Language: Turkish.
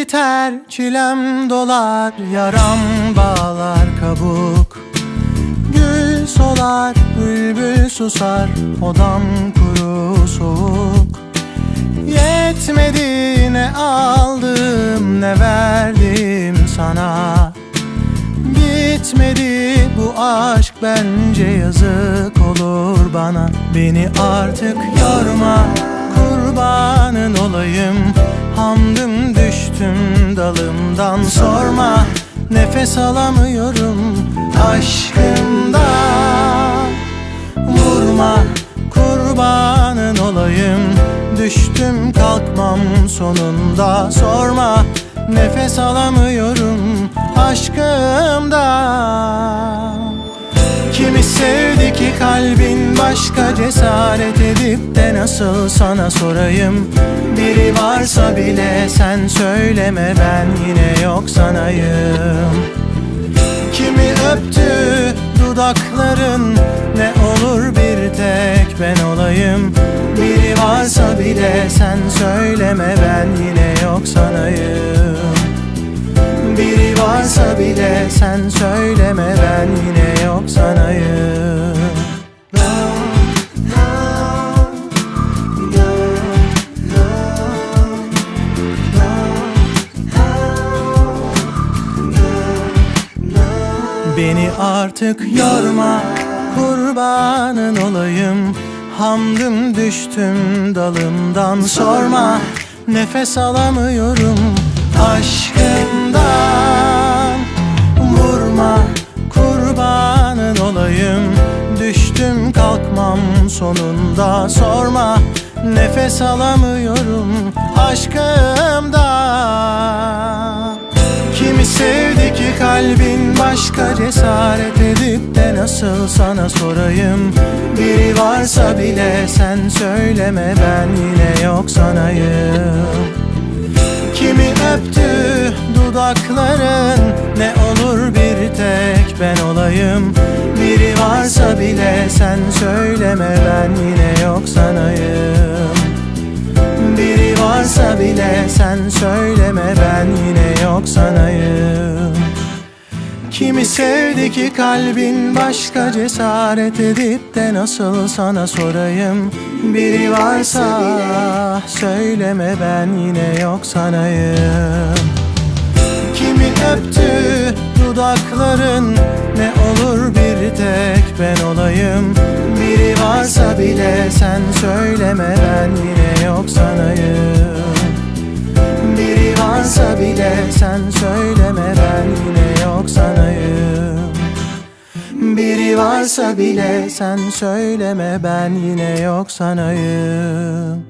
biter çilem dolar Yaram bağlar kabuk. Gül solar bülbül susar Odam kuru soğuk. Yetmedi ne aldım ne verdim sana? Bitmedi bu aşk bence yazık olur bana. Beni artık yorma kurbanın olayım. Hamdım düştüm dalımdan sorma Nefes alamıyorum aşkımdan Vurma kurbanın olayım Düştüm kalkmam sonunda. Sorma Nefes alamıyorum aşkımdan Kimi sevdi ki kalbin başka cesaret edip de nasıl sana sorayım? Biri varsa bile sen söyleme ben yine yok sanayım. Kimi öptü dudakların ne olur bir tek ben olayım. Biri varsa bile sen söyleme ben yine yok sanayım. Biri varsa bile sen söyleme ben yine yok sanayım Beni artık yorma kurbanın olayım. Hamdım düştüm dalımdan sorma. Nefes alamıyorum aşkından. Vurma kurbanın olayım. Düştüm kalkmam sonunda sorma. Nefes alamıyorum aşkımdan kalbin başka cesaret edip de nasıl sana sorayım? Biri varsa bile sen söyleme ben yine yok sanayım. Kimi öptü dudakların ne olur bir tek ben olayım. Biri varsa bile sen söyleme ben yine yok sanayım. Biri varsa bile sen söyleme ben Kimi sevdi ki kalbin başka cesaret edip de nasıl sana sorayım? Biri varsa söyleme ben yine yok sanayım. Kimi öptü dudakların ne olur bir tek ben olayım? Biri varsa bile sen söyleme ben yine yok sanayım. Biri varsa bile sen söyleme varsa bile sen söyleme ben yine yok sanayım